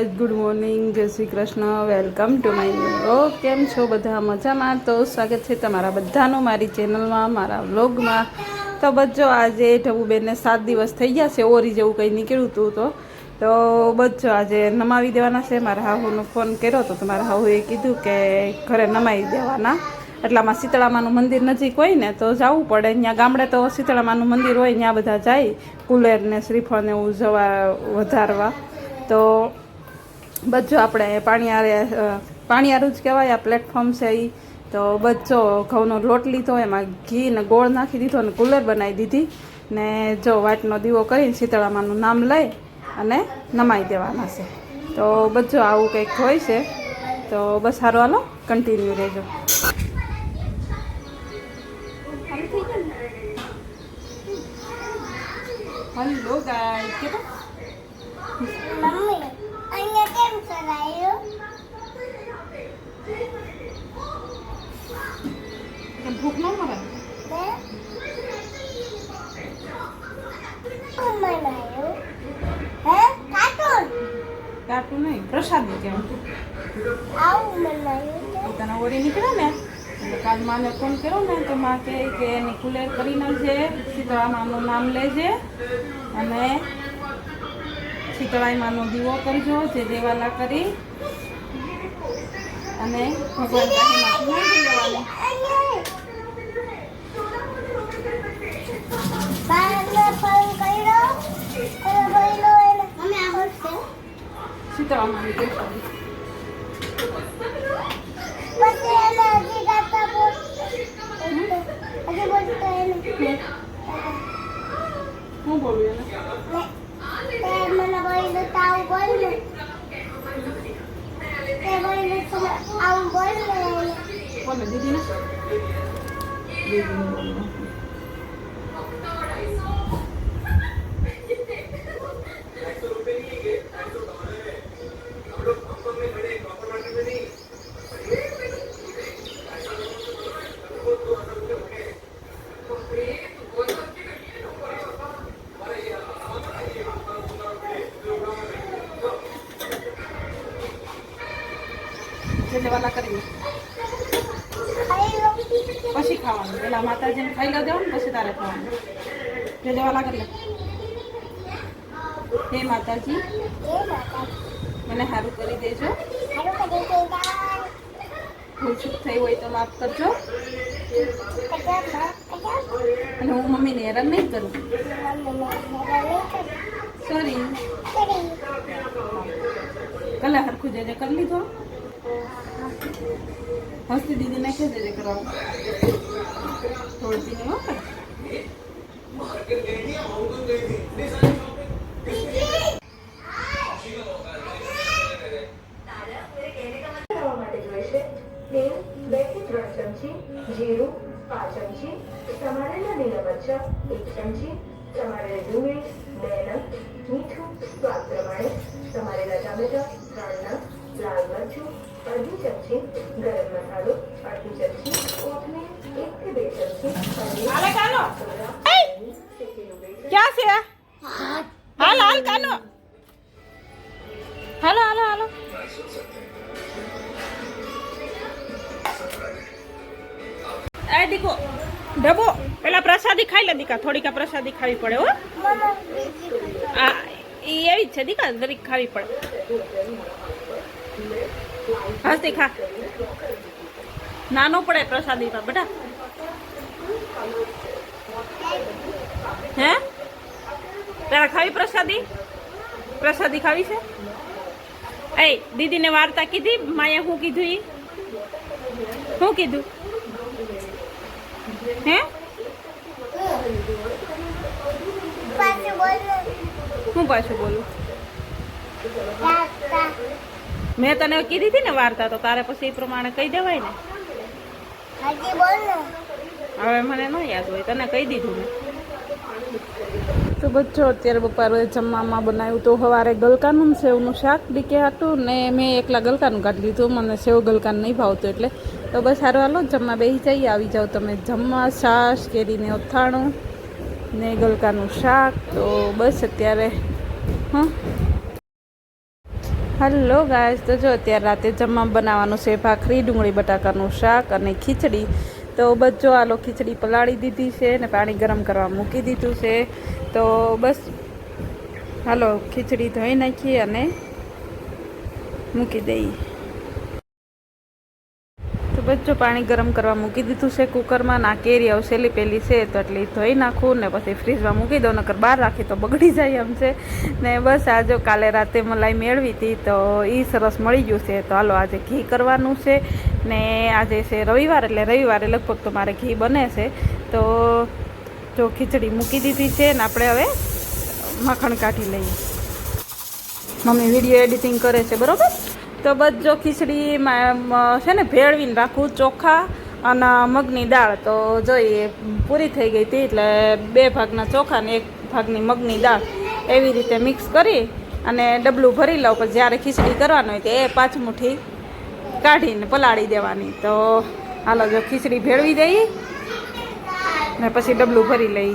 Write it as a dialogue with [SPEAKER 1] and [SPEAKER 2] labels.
[SPEAKER 1] Guys good morning Jai Shri Krishna. Welcome to my new કેમ છો બધા? મજામાં? તો સ્વાગત છે તમારા બધાનું મારી ચેનલમાં મારા વ્લોગમાં તો બચ્ચો આજે ઢબુબેનને સાત દિવસ થઈ ગયા છે, ઓરી જેવું કંઈ નીકળ્યું હતું તો. તો બચ્ચો આજે નમાવી દેવાના છે. મારા હાહુનો ફોન કર્યો તો મારા હાહુએ કીધું કે ઘરે નમાવી દેવાના. એટલામાં શીતળામાનું મંદિર નજીક હોય ને, તો જવું પડે. ત્યાં ગામડે તો શીતળામાનું મંદિર હોય ત્યાં બધા જાય. કુલેરને, શ્રીફળને જવા વધારવા. તો બચ્ચો આપણે પાણીયારે પાણીયારું જ કહેવાય આ પ્લેટફોર્મ છે એ તો બચ્ચો ઘઉંનો લોટ લીધો એમાં ઘી ને ગોળ નાખી દીધો અને કુલર બનાવી દીધી. ને જો વાટનો દીવો કરીને શીતળામાનું નામ લઈ અને નમાઈ દેવાના છે. તો બચ્ચો આવું કંઈક હોય છે. તો બસ સારું હાલો કન્ટિન્યુ રહેજો. હલો ગાય કે
[SPEAKER 2] મમ્મી. અહીંયા કેમ ચલાયું
[SPEAKER 1] ભૂખ ન
[SPEAKER 2] હે? કાર્ટૂન?
[SPEAKER 1] નહીં પ્રસાદી કેમ
[SPEAKER 2] આવું બનાવ્યું છે
[SPEAKER 1] પોતાના ઓરી નીકળે ને એટલે કાલ માને ફોન કર્યો ને તો માં કહે કે એની કુલેર કરી નાખજે શીતળામાનું નામ લેજે અને શીતળાઈમાનો દીવો કરજો જે દેવાલા કરી અને ભગવાન પૂરી લેવાની
[SPEAKER 2] બારને ફોન કર્યો અને બોલ્યો એને મમ્મી આ બોલશે
[SPEAKER 1] શીતળામાની પ્રસાદી
[SPEAKER 2] પછી એને હજી ગાતા બોલ હજી બોલતો એને
[SPEAKER 1] હું બોલું એને
[SPEAKER 2] તે મને બોલ્યું તો આવું બોલ ને તે બોલ્યું તો આવું બોલ ને એને
[SPEAKER 1] દીદીને દીદીને બોલવું જે દેવાલા કરીને
[SPEAKER 2] ખાઈ લો.
[SPEAKER 1] પછી ખાવાનું. પેલા માતાજીને ખાઈ લો દેવાનું પછી તારે ખાવાનું. જો દેવા લાગે હે માતાજી. મને સારું કરી દેજો.
[SPEAKER 2] હું કરી દે ગાય
[SPEAKER 1] ભૂલ ચૂક થઈ હોય તો માફ કરજો. અને હું મમ્મીને હેરાન નહીં કરું. સોરી કલા હરખું જે જે કરી લીધો. હસ્તી દીદી કે જે જે કરાવું થોડી નહીં
[SPEAKER 3] જીરું પાંચ ચમચી સમારેલા લીલા મરચા એક ચમચી સમારેલી ડુંગળી બે નંગ મીઠું સ્વાદ પ્રમાણે સમારેલા ટામેટા ત્રણ
[SPEAKER 1] પ્રસાદી ખાઈ લે દીકા થોડીક પ્રસાદી ખાવી પડે હો. આ એવી જ છે દીકા દરેક ખાવી પડે. હસતી ખા. નાનો પડે પ્રસાદી પર બેટા. હે? તારા ખાવી પ્રસાદી? પ્રસાદી ખાવી છે? એ દીદીને વાર્તા કીધી માએ શું કીધું એ શું કીધું? હે
[SPEAKER 2] પાછું બોલ ને
[SPEAKER 1] હું પાછું બોલું? મેં તને કીધી હતી ને વાર્તા તો તારે પછી એ પ્રમાણે કહી દેવાય ને.
[SPEAKER 2] હજી બોલ ને.
[SPEAKER 1] હવે મને ન યાદ હોય તને કહી દીધું મેં. તો બચ્ચો અત્યારે બપોરે જમવામાં બનાવ્યું તો સવારે ગલકાનું ને સેવનું શાક ડીકે હતું ને મેં એકલા ગલકાનું કાઢી લીધું મને સેવ ગલકાનું નહીં ભાવતું એટલે. તો બસ સારું હાલો જમવા બેસી જઈએ આવી જાઓ તમે. જમવા છાશ કેરીને અથાણું. ને ગલકાનું શાક, તો બસ અત્યારે, હા? હલો ગાય તો જો અત્યારે રાતે જમવા બનાવવાનું છે ભાખરી, ડુંગળી બટાકાનું શાક અને ખીચડી. તો બસ જો આલો ખીચડી પલાળી દીધી છે ને પાણી ગરમ કરવા મૂકી દીધું છે. તો બસ, હાલો, ખીચડી ધોઈ નાખીએ અને મૂકી દઈએ. તો જો પાણી ગરમ કરવા મૂકી દીધું છે, કુકરમાં ના કેરી અવસેલી પેલી છે તો એટલે ધોઈ નાખું ને પછી ફ્રીજમાં મૂકી દઉં, નકર બહાર રાખી તો બગડી જાય એમ છે. ને બસ આ જો કાલે રાતે મલાઈ મેળવી હતી તો એ સરસ મળી ગયું છે. તો હાલો આજે ઘી કરવાનું છે ને આજે છે રવિવાર એટલે રવિવારે લગભગ તો મારે ઘી બને છે. તો જો ખીચડી મૂકી દીધી છે ને આપણે હવે માખણ કાઢી લઈએ. મમ્મી વીડિયો એડિટિંગ કરે છે, બરોબર? તો બધો ખીચડી છે ને, ભેળવીને રાખું, ચોખા અને મગની દાળ. તો જોઈએ પૂરી થઈ ગઈ હતી એટલે બે ભાગના ચોખા ને એક ભાગની મગની દાળ. એવી રીતે મિક્સ કરી અને ડબલું ભરી લઉં. પછી જ્યારે ખીચડી કરવાની હોય તો એ પાંચ મુઠ્ઠી કાઢીને પલાળી દેવાની. તો હાલો, જો ખીચડી ભેળવી દઈ ને પછી ડબલું ભરી લઈ.